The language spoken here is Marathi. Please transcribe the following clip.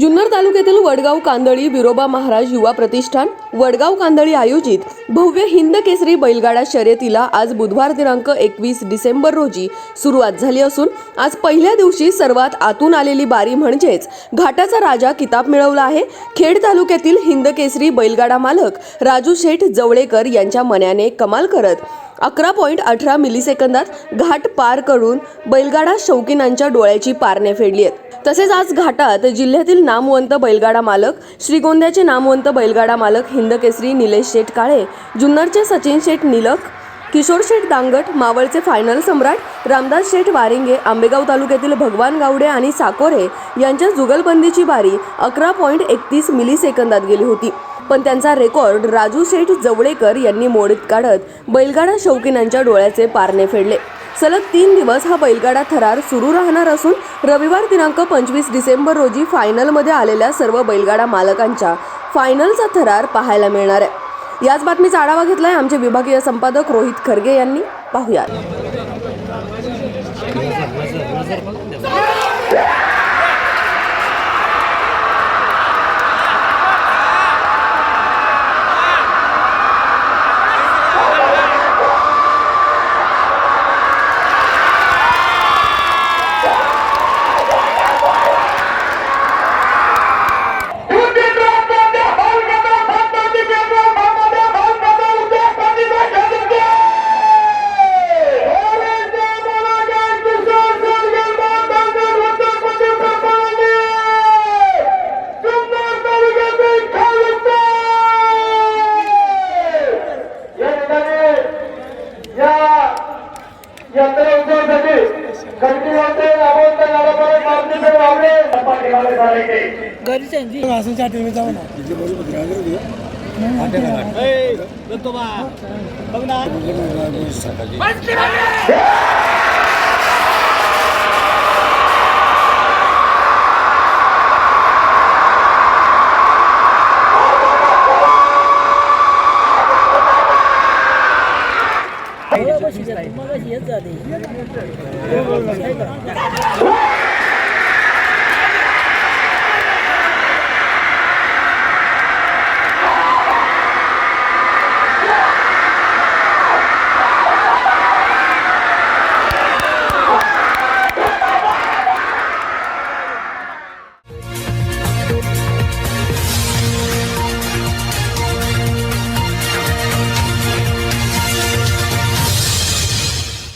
जुन्नर तालुक्यातील वडगाव कांदळी विरोबा महाराज युवा प्रतिष्ठान वडगाव कांदळी आयोजित भव्य हिंद केसरी बैलगाडा शर्यतीला आज बुधवार दिनांक एकवीस डिसेंबर रोजी सुरुवात झाली असून आज पहिल्या दिवशी सर्वात आतून आलेली बारी म्हणजेच घाटाचा राजा किताब मिळवला आहे. खेड तालुक्यातील हिंद केसरी बैलगाडा मालक राजू शेठ जवळेकर यांच्या मन्याने कमाल करत अकरा पॉईंट अठरा मिलीसेकंदात घाट पार करून बैलगाडा शौकीनांच्या डोळ्याची पारणे फेडली आहेत. तसेच आज घाटात जिल्ह्यातील नामवंत बैलगाडा मालक श्रीगोंद्याचे नामवंत बैलगाडा मालक हिंदकेसरी निलेश शेठ काळे जुन्नरचे सचिन शेठ निलक किशोर शेठ दांगट मावळचे फायनल सम्राट रामदास शेठ वारिंगे आंबेगाव तालुक्यातील भगवान गावडे आणि साकोरे यांच्या जुगलबंदीची बारी अकरा पॉईंट एकतीस मिली सेकंदात गेली होती. पण त्यांचा रेकॉर्ड राजू शेठ जवळेकर यांनी मोडीत काढत बैलगाडा शौकीनांच्या डोळ्याचे पारणे फेडले. सलग तीन दिवस हा बैलगाडा थरार सुरू राहणार असून रविवार दिनांक पंचवीस डिसेंबर रोजी फायनलमध्ये आलेल्या सर्व बैलगाडा मालकांच्या फायनलचा थरार पाहायला मिळणार आहे. याच बातमीचा आढावा घेतलाय आमचे विभागीय संपादक रोहित खरगे यांनी. पाहुयात. यात्रा खडकी वाटते राबवता गाडापर्यंत मारुतीकडे वावरे पाठीमागे चालायचे असं आठवणी जाऊ ना 是么个鞋子的？